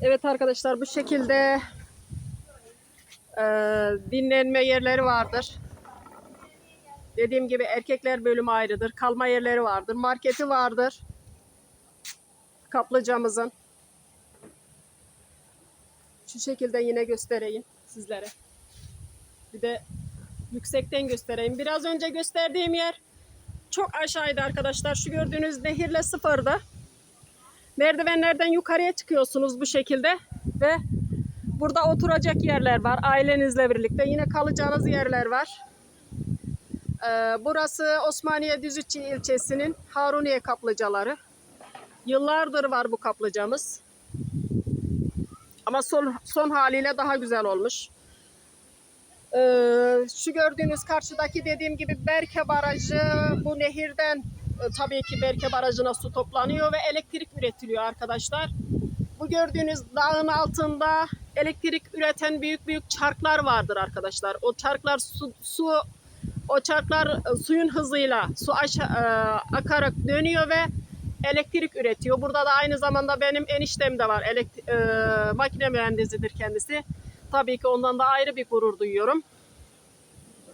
Evet arkadaşlar bu şekilde e, dinlenme yerleri vardır. Dediğim gibi erkekler bölümü ayrıdır. Kalma yerleri vardır. Marketi vardır. Kaplıcamızın. Şu şekilde yine göstereyim sizlere. Bir de yüksekten göstereyim. Biraz önce gösterdiğim yer çok aşağıydı arkadaşlar. Şu gördüğünüz nehirle sıfırdı. Merdivenlerden yukarıya çıkıyorsunuz bu şekilde ve burada oturacak yerler var ailenizle birlikte. Yine kalacağınız yerler var. Ee, burası Osmaniye Düzüççü ilçesinin Haruniye kaplıcaları. Yıllardır var bu kaplıcamız. Ama son, son haliyle daha güzel olmuş. Ee, şu gördüğünüz karşıdaki dediğim gibi Berke Barajı bu nehirden tabii ki Berke Barajı'na su toplanıyor ve elektrik üretiliyor arkadaşlar. Bu gördüğünüz dağın altında elektrik üreten büyük büyük çarklar vardır arkadaşlar. O çarklar su, su o çarklar e, suyun hızıyla su aşağı, e, akarak dönüyor ve elektrik üretiyor. Burada da aynı zamanda benim eniştem de var. Elekt, e, makine mühendisidir kendisi. Tabii ki ondan da ayrı bir gurur duyuyorum.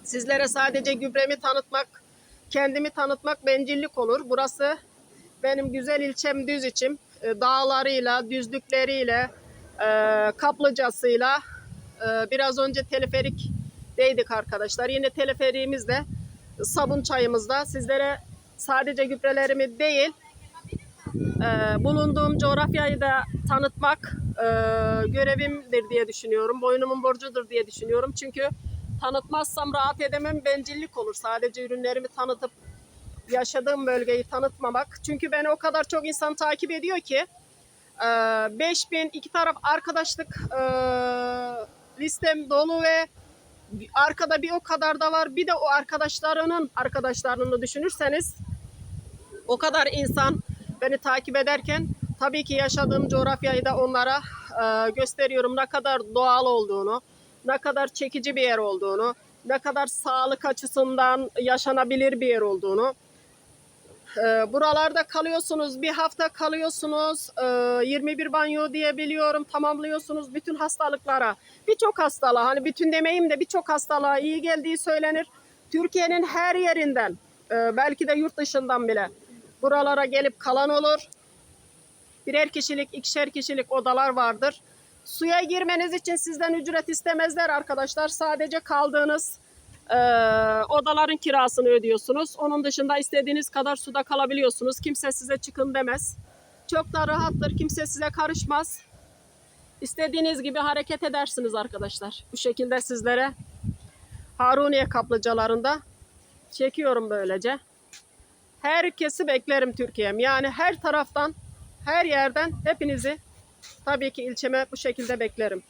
Sizlere sadece gübremi tanıtmak, kendimi tanıtmak bencillik olur. Burası benim güzel ilçem düz içim. E, Dağlarıyla, düzlükleriyle, e, kaplıcasıyla, e, biraz önce teleferikteydik arkadaşlar. Yine teleferiğimizde, sabun çayımızda sizlere sadece gübrelerimi değil, e, bulunduğum coğrafyayı da tanıtmak görevimdir diye düşünüyorum. Boynumun borcudur diye düşünüyorum. Çünkü tanıtmazsam rahat edemem, bencillik olur. Sadece ürünlerimi tanıtıp yaşadığım bölgeyi tanıtmamak. Çünkü beni o kadar çok insan takip ediyor ki e, 5000 iki taraf arkadaşlık e, listem dolu ve arkada bir o kadar da var. Bir de o arkadaşlarının arkadaşlarını düşünürseniz o kadar insan beni takip ederken tabii ki yaşadığım coğrafyayı da onlara e, gösteriyorum ne kadar doğal olduğunu, ne kadar çekici bir yer olduğunu, ne kadar sağlık açısından yaşanabilir bir yer olduğunu. E, buralarda kalıyorsunuz, bir hafta kalıyorsunuz, e, 21 banyo diyebiliyorum, tamamlıyorsunuz bütün hastalıklara. Birçok hastalığa, hani bütün demeyeyim de birçok hastalığa iyi geldiği söylenir. Türkiye'nin her yerinden, e, belki de yurt dışından bile buralara gelip kalan olur. Birer kişilik, ikişer kişilik odalar vardır. Suya girmeniz için sizden ücret istemezler arkadaşlar. Sadece kaldığınız e, odaların kirasını ödüyorsunuz. Onun dışında istediğiniz kadar suda kalabiliyorsunuz. Kimse size çıkın demez. Çok da rahattır. Kimse size karışmaz. İstediğiniz gibi hareket edersiniz arkadaşlar. Bu şekilde sizlere Haruniye kaplıcalarında çekiyorum böylece. Herkesi beklerim Türkiye'm. Yani her taraftan, her yerden hepinizi tabii ki ilçeme bu şekilde beklerim.